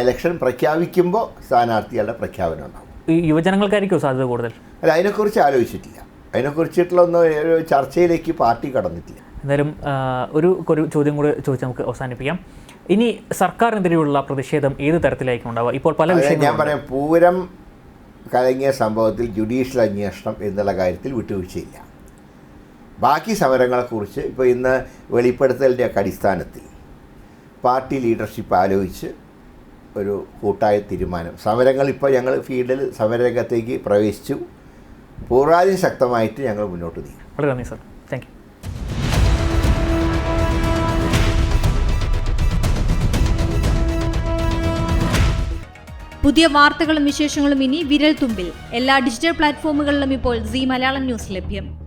ഇലക്ഷൻ പ്രഖ്യാപിക്കുമ്പോൾ സ്ഥാനാർത്ഥികളുടെ പ്രഖ്യാപനം ഉണ്ടാകും യുവജനങ്ങൾക്കായിരിക്കും സാധ്യത കൂടുതൽ? അല്ല അതിനെക്കുറിച്ച് ആലോചിച്ചിട്ടില്ല. അതിനെക്കുറിച്ചിട്ടുള്ള ഒന്നും ചർച്ചയിലേക്ക് പാർട്ടി കടന്നിട്ടില്ല. എന്തായാലും ഒരു ഒരു ചോദ്യം കൂടി ചോദിച്ച് നമുക്ക് അവസാനിപ്പിക്കാം. ഇനി സർക്കാരിനെതിരെയുള്ള പ്രതിഷേധം ഏത് തരത്തിലായിരിക്കും ഉണ്ടാവുക? ഇപ്പോൾ പല വിഷയം ഞാൻ പറയാം പൂരം കലങ്ങിയ സംഭവത്തിൽ ജുഡീഷ്യൽ അന്വേഷണം എന്നുള്ള കാര്യത്തിൽ വിട്ടുവീഴ്ചയില്ല. ബാക്കി സമരങ്ങളെക്കുറിച്ച് ഇപ്പോൾ ഇന്ന് വെളിപ്പെടുത്തലിന്റെ ഒക്കെ അടിസ്ഥാനത്തിൽ പാർട്ടി ലീഡർഷിപ്പ് ആലോചിച്ച് ഒരു കൂട്ടായ തീരുമാനം. സമരങ്ങൾ ഇപ്പോൾ ഞങ്ങൾ ഫീൽഡിൽ സമരരംഗത്തേക്ക് പ്രവേശിച്ചു. പൂർവാധികം ശക്തമായിട്ട് ഞങ്ങൾ മുന്നോട്ട് നീങ്ങും. വളരെ നന്ദി സർ. താങ്ക് യു പുതിയ വാർത്തകളും വിശേഷങ്ങളും ഇനി വിരൽ തുമ്പിൽ എല്ലാ ഡിജിറ്റൽ പ്ലാറ്റ്ഫോമുകളിലും ഇപ്പോൾ സി മലയാളം ന്യൂസ് ലഭ്യം.